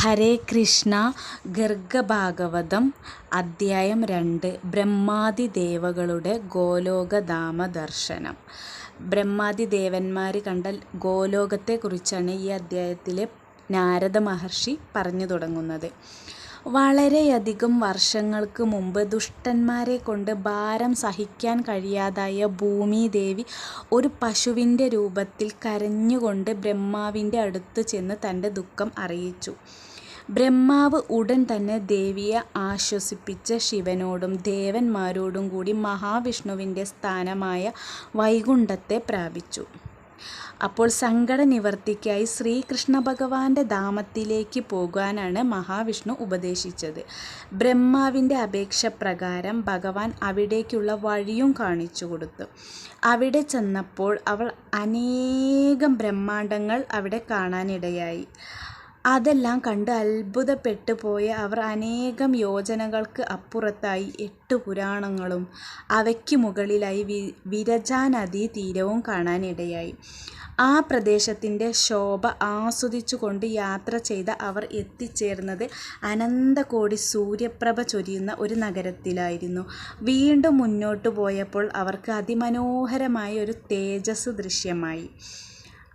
ഹരേ കൃഷ്ണ ഗർഗഭാഗവതം അദ്ധ്യായം രണ്ട് ബ്രഹ്മാതി ദേവകളുടെ ഗോലോകധാമ ദർശനം ബ്രഹ്മാതി ദേവന്മാർ കണ്ട ഗോലോകത്തെക്കുറിച്ചാണ് ഈ അദ്ധ്യായത്തിലെ നാരദ മഹർഷി പറഞ്ഞു തുടങ്ങുന്നത്. വളരെയധികം വർഷങ്ങൾക്ക് മുമ്പ് ദുഷ്ടന്മാരെ കൊണ്ട് ഭാരം സഹിക്കാൻ കഴിയാതായ ഭൂമിദേവി ഒരു പശുവിന്റെ രൂപത്തിൽ കരഞ്ഞുകൊണ്ട് ബ്രഹ്മാവിന്റെ അടുത്ത് ചെന്ന് തന്റെ ദുഃഖം അറിയിച്ചു. ബ്രഹ്മാവ് ഉടൻ തന്നെ ദേവിയെ ആശ്വസിപ്പിച്ച് ശിവനോടും ദേവന്മാരോടും കൂടി മഹാവിഷ്ണുവിന്റെ സ്ഥാനമായ വൈകുണ്ഠത്തെ പ്രാപിച്ചു. അപ്പോൾ സങ്കട നിവർത്തിക്കായി ശ്രീകൃഷ്ണ ഭഗവാന്റെ ധാമത്തിലേക്ക് പോകാനാണ് മഹാവിഷ്ണു ഉപദേശിച്ചത്. ബ്രഹ്മാവിന്റെ അപേക്ഷ പ്രകാരം ഭഗവാൻ അവിടേക്കുള്ള വഴിയും കാണിച്ചു കൊടുത്തു അവിടെ ചെന്നപ്പോൾ അവൾ അനേകം ബ്രഹ്മാണ്ടങ്ങൾ അവിടെ കാണാനിടയായി. അതെല്ലാം കണ്ട് അത്ഭുതപ്പെട്ടു പോയ അവർ അനേകം യോജനകൾക്ക് അപ്പുറത്തായി എട്ട് പുരാണങ്ങളും അവയ്ക്ക് മുകളിലായി വിരജാനദീതീരവും കാണാനിടയായി. ആ പ്രദേശത്തിന്റെ ശോഭ ആസ്വദിച്ചുകൊണ്ട് യാത്ര ചെയ്ത അവർ എത്തിച്ചേർന്നത് അനന്തകോടി സൂര്യപ്രഭ ചൊരിയുന്ന ഒരു നഗരത്തിലായിരുന്നു. വീണ്ടും മുന്നോട്ട് പോയപ്പോൾ അവർക്ക് അതിമനോഹരമായ ഒരു തേജസ് ദൃശ്യമായി.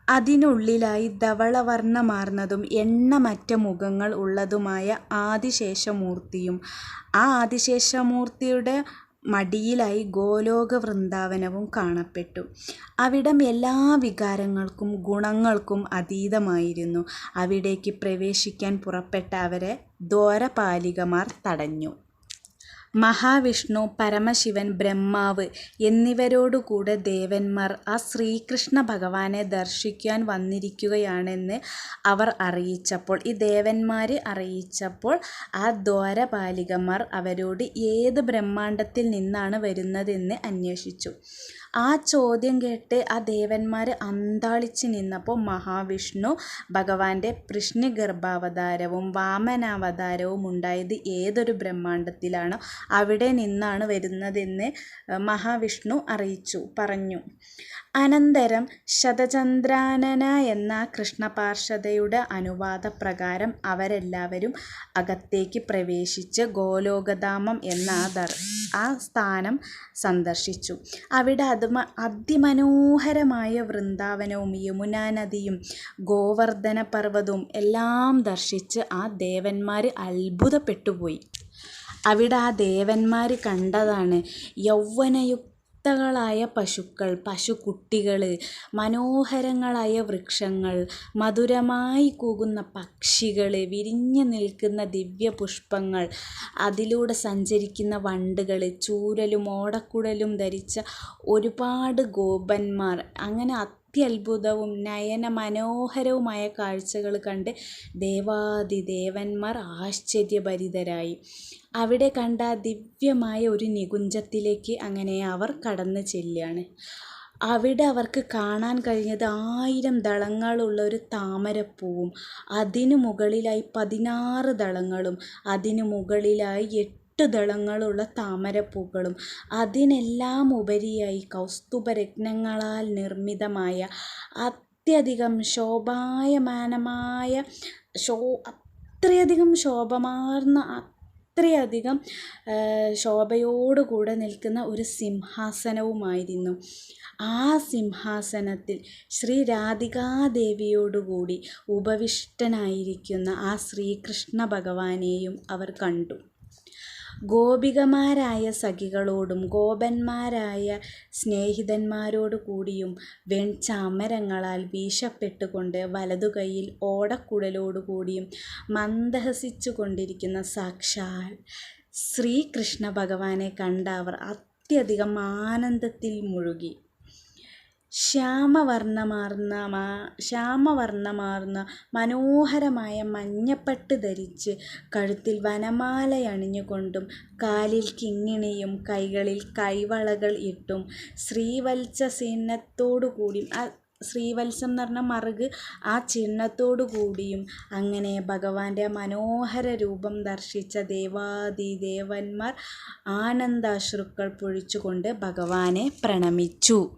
അതിനുള്ളിലായി ധവളവർണമാർന്നതും എണ്ണമറ്റ മുഖങ്ങൾ ഉള്ളതുമായ ആദിശേഷമൂർത്തിയും ആ ആദിശേഷമൂർത്തിയുടെ മടിയിലായി ഗോലോക വൃന്ദാവനവും കാണപ്പെട്ടു. അവിടം എല്ലാ വികാരങ്ങൾക്കും ഗുണങ്ങൾക്കും അതീതമായിരുന്നു. അവിടേക്ക് പ്രവേശിക്കാൻ പുറപ്പെട്ട അവരെ ദ്വാരപാലികമാർ തടഞ്ഞു. മഹാവിഷ്ണു, പരമശിവൻ, ബ്രഹ്മാവ് എന്നിവരോടുകൂടെ ദേവന്മാർ ആ ശ്രീകൃഷ്ണ ഭഗവാനെ ദർശിക്കാൻ വന്നിരിക്കുകയാണെന്ന് അവർ അറിയിച്ചപ്പോൾ ഈ ദേവന്മാർ അറിയിച്ചപ്പോൾ ആ ദ്വാരപാലികമാർ അവരോട് ഏത് ബ്രഹ്മാണ്ടത്തിൽ നിന്നാണ് വരുന്നതെന്ന് അന്വേഷിച്ചു. ആ ചോദ്യം കേട്ട് ആ ദേവന്മാർ അന്ധാളിച്ച് നിന്നപ്പോൾ മഹാവിഷ്ണു ഭഗവാന്റെ കൃഷ്ണ ഗർഭാവതാരവും വാമനാവതാരവും ഉണ്ടായത് ഏതൊരു ബ്രഹ്മാണ്ടത്തിലാണോ അവിടെ നിന്നാണ് വരുന്നതെന്ന് മഹാവിഷ്ണു അറിയിച്ചു പറഞ്ഞു. അനന്തരം ശതചന്ദ്രാനന എന്ന കൃഷ്ണപാർഷദയുടെ അനുവാദപ്രകാരം അവരെല്ലാവരും അകത്തേക്ക് പ്രവേശിച്ച് ഗോലോകധാമം എന്ന ആ സ്ഥാനം സന്ദർശിച്ചു. അവിടെ അതിമനോഹരമായ വൃന്ദാവനവും യമുന നദിയും ഗോവർദ്ധന പർവതവും എല്ലാം ദർശിച്ച് ആ ദേവന്മാർ അത്ഭുതപ്പെട്ടുപോയി. അവിടെ ആ ദേവന്മാർ കണ്ടതാണ് യൗവനയുക്തകളായ പശുക്കൾ, പശുക്കുട്ടികൾ, മനോഹരങ്ങളായ വൃക്ഷങ്ങൾ, മധുരമായി കൂകുന്ന പക്ഷികൾ, വിരിഞ്ഞു നിൽക്കുന്ന ദിവ്യപുഷ്പങ്ങൾ, അതിലൂടെ സഞ്ചരിക്കുന്ന വണ്ടുകൾ, ചൂരലും ഓടക്കുഴലും ധരിച്ച ഒരുപാട് ഗോപന്മാർ. അങ്ങനെ അത്യത്ഭുതവും നയന മനോഹരവുമായ കാഴ്ചകൾ കണ്ട് ദേവാദിദേവന്മാർ ആശ്ചര്യഭരിതരായി. അവിടെ കണ്ട ദിവ്യമായ ഒരു നികുഞ്ചത്തിലേക്ക് അങ്ങനെ അവർ കടന്നു ചെല്ലുകയാണ്. അവിടെ അവർക്ക് കാണാൻ കഴിഞ്ഞത് ആയിരം ദളങ്ങളുള്ള ഒരു താമരപ്പൂവും അതിനു മുകളിലായി പതിനാറ് ദളങ്ങളും അതിനു മുകളിലായി എട്ടു ദളങ്ങളുള്ള താമരപ്പൂക്കളും അതിനെല്ലാം ഉപരിയായി കൗസ്തുഭരത്നങ്ങളാൽ നിർമ്മിതമായ അത്യധികം ശോഭായമാനമായ ശോ അത്രയധികം ശോഭമാർന്ന അത്രയധികം ശോഭയോടുകൂടെ നിൽക്കുന്ന ഒരു സിംഹാസനവുമായിരുന്നു. ആ സിംഹാസനത്തിൽ ശ്രീ രാധികാദേവിയോടുകൂടി ഉപവിഷ്ടനായിരിക്കുന്ന ആ ശ്രീകൃഷ്ണ ഭഗവാനെയും അവർ കണ്ടു. ഗോപികമാരായ സഖികളോടും ഗോപന്മാരായ സ്നേഹിതന്മാരോടുകൂടിയും വെൺചാമരങ്ങളാൽ വീശപ്പെട്ടുകൊണ്ട് വലതുകൈയിൽ ഓടക്കുഴലോടുകൂടിയും മന്ദഹസിച്ചുകൊണ്ടിരിക്കുന്ന സാക്ഷാൽ ശ്രീകൃഷ്ണ ഭഗവാനെ കണ്ട അവർ അത്യധികം ആനന്ദത്തിൽ മുഴുകി. ശ്യാമവർണമാർന്ന മാ ശ്യാമവർണമാർന്ന മനോഹരമായ മഞ്ഞപ്പട്ട് ധരിച്ച് കഴുത്തിൽ വനമാലയണിഞ്ഞുകൊണ്ടും കാലിൽ കിങ്ങിണിയും കൈകളിൽ കൈവളകൾ ഇട്ടും ശ്രീവത്സചിഹ്നത്തോടുകൂടിയും ശ്രീവത്സം എന്ന് പറഞ്ഞ മറുക് ആ ചിഹ്നത്തോടുകൂടിയും അങ്ങനെ ഭഗവാന്റെ മനോഹര രൂപം ദർശിച്ച ദേവാദി ദേവന്മാർ ആനന്ദാശ്രുക്കൾ പൊഴിച്ചുകൊണ്ട് ഭഗവാനെ പ്രണമിച്ചു.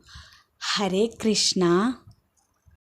ഹരേ കൃഷ്ണ